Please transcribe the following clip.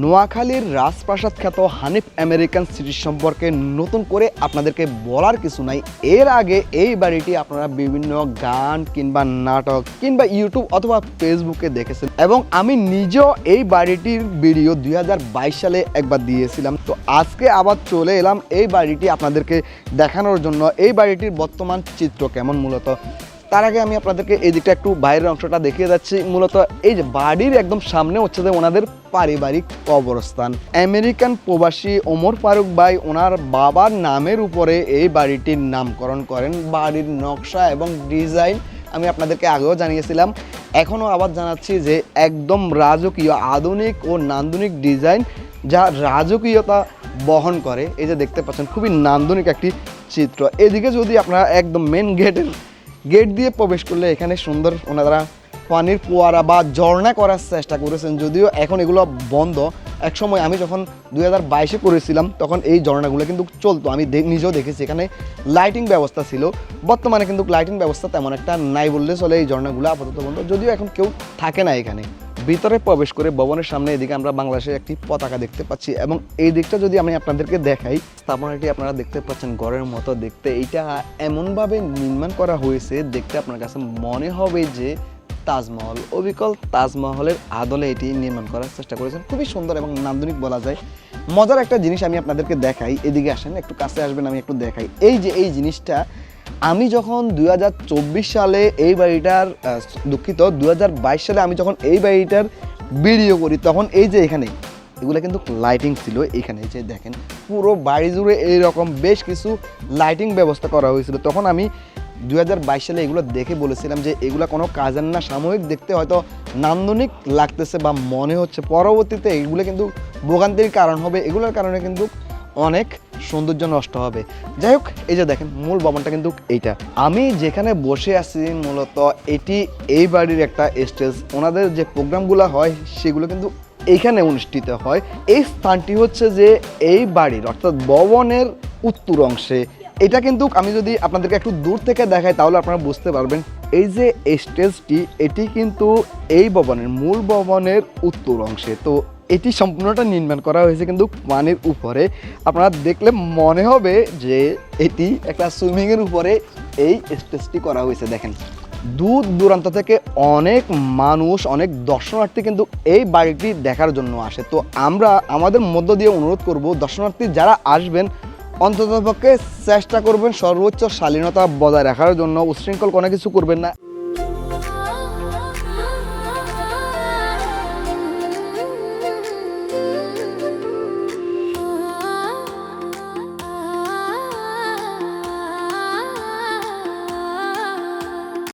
নোয়াখালীর রাজপ্রাসাদ খ্যাত হানিফ আমেরিকান সিটি সম্পর্কে নতুন করে আপনাদেরকে বলার কিছু নাই। এর আগে এই বাড়িটি আপনারা বিভিন্ন গান কিংবা নাটক কিংবা ইউটিউব অথবা ফেসবুকে দেখেছেন এবং আমি নিজেও এই বাড়িটির ভিডিও দুই হাজার বাইশ সালে একবার দিয়েছিলাম। তো আজকে আবার চলে এলাম এই বাড়িটি আপনাদেরকে দেখানোর জন্য। এই বাড়িটির বর্তমান চিত্র কেমন মূলত? তার আগে আমি আপনাদেরকে এই দিকটা একটু বাইরের অংশটা দেখিয়ে যাচ্ছি। মূলত এই যে বাড়ির একদম সামনে হচ্ছে যে ওনাদের পারিবারিক কবরস্থান। আমেরিকান প্রবাসী ওমর ফারুক ভাই ওনার বাবার নামের উপরে এই বাড়িটির নামকরণ করেন। বাড়ির নকশা এবং ডিজাইন আমি আপনাদেরকে আগেও জানিয়েছিলাম। এখনও আবার জানাচ্ছি যে একদম রাজকীয়, আধুনিক ও নান্দনিক ডিজাইন যা রাজকীয়তা বহন করে। এই যে দেখতে পাচ্ছেন, খুবই নান্দনিক একটি চিত্র। এদিকে যদি আপনারা একদম মেন গেটের গেট দিয়ে প্রবেশ করলে এখানে সুন্দর ওনারা পানির ফোয়ারা বা ঝর্ণা করার চেষ্টা করেছেন। যদিও এখন এগুলো বন্ধ। এক সময় আমি যখন দুই হাজার বাইশে করেছিলাম তখন এই ঝর্ণাগুলো কিন্তু চলতো। আমি নিজেও দেখেছি, এখানে লাইটিং ব্যবস্থা ছিল। বর্তমানে কিন্তু লাইটিং ব্যবস্থা তেমন একটা নাই বললে চলে এই ঝর্ণাগুলো আপাতত বন্ধ। যদিও এখন কেউ থাকে না এখানে। ভিতরে প্রবেশ করে ভবনের সামনে এদিকে আমরা বাংলাদেশের একটি পতাকা দেখতে পাচ্ছি এবং এই দিকটা যদি আমি আপনাদেরকে দেখাই স্থাপনাটি আপনারা দেখতে পাচ্ছেন ঘরের মতো দেখতে। এইটা এমনভাবে নির্মাণ করা হয়েছে, দেখতে আপনার কাছে মনে হবে যে তাজমহল। অবিকল তাজমহলের আদলে এটি নির্মাণ করার চেষ্টা করেছেন। খুবই সুন্দর এবং নান্দনিক বলা যায়। মজার একটা জিনিস আমি আপনাদেরকে দেখাই। এদিকে আসেন, একটু কাছে আসবেন, আমি একটু দেখাই। এই যে এই জিনিসটা আমি যখন দু হাজার চব্বিশ সালে এই বাড়িটার দুঃখিত দু হাজার বাইশ সালে আমি যখন এই বাড়িটার ভিডিও করি, তখন এই যে এখানে, এগুলো কিন্তু লাইটিং ছিল এখানে, এই যে দেখেন, পুরো বাড়ি জুড়ে এইরকম বেশ কিছু লাইটিং ব্যবস্থা করা হয়েছিল। তখন আমি দু হাজার বাইশ সালে এগুলো দেখে বলেছিলাম যে এগুলো কোনো কাজের না, সাময়িক দেখতে হয়তো নান্দনিক লাগতেছে বা মনে হচ্ছে, পরবর্তীতে এগুলো কিন্তু ভোগান্তির কারণ হবে, এগুলোর কারণে কিন্তু অনেক সৌন্দর্য নষ্ট হবে। যাই হোক, এই যে দেখেন, মূল ভবনটা কিন্তু এইটা। আমি যেখানে বসে আছি মূলত এটি এই বাড়ির একটা স্টেজ। ওনাদের যে প্রোগ্রামগুলো হয়, সেগুলো কিন্তু এইখানে অনুষ্ঠিত হয়। এই স্থানটি হচ্ছে যে এই বাড়ির, অর্থাৎ ভবনের উত্তর অংশে। এটা কিন্তু আমি যদি আপনাদেরকে একটু দূর থেকে দেখাই, তাহলে আপনারা বুঝতে পারবেন। এই যে স্টেজটি, এটি কিন্তু এই ভবনের, মূল ভবনের উত্তর অংশে। তো এটি সম্পূর্ণটা নির্মাণ করা হয়েছে কিন্তু পানির উপরে। আপনারা দেখলে মনে হবে যে এটি একটা সুইমিংয়ের উপরে এই স্টেজটি করা হয়েছে, দেখেন। দূর দূরান্ত থেকে অনেক মানুষ, অনেক দর্শনার্থী কিন্তু এই বাড়িটি দেখার জন্য আসে। তো আমরা আমাদের মধ্য দিয়ে অনুরোধ করব, দর্শনার্থী যারা আসবেন, অন্ততপক্ষে চেষ্টা করবেন সর্বোচ্চ শালীনতা বজায় রাখার জন্য। উচ্ছৃঙ্খল কোনো কিছু করবেন না।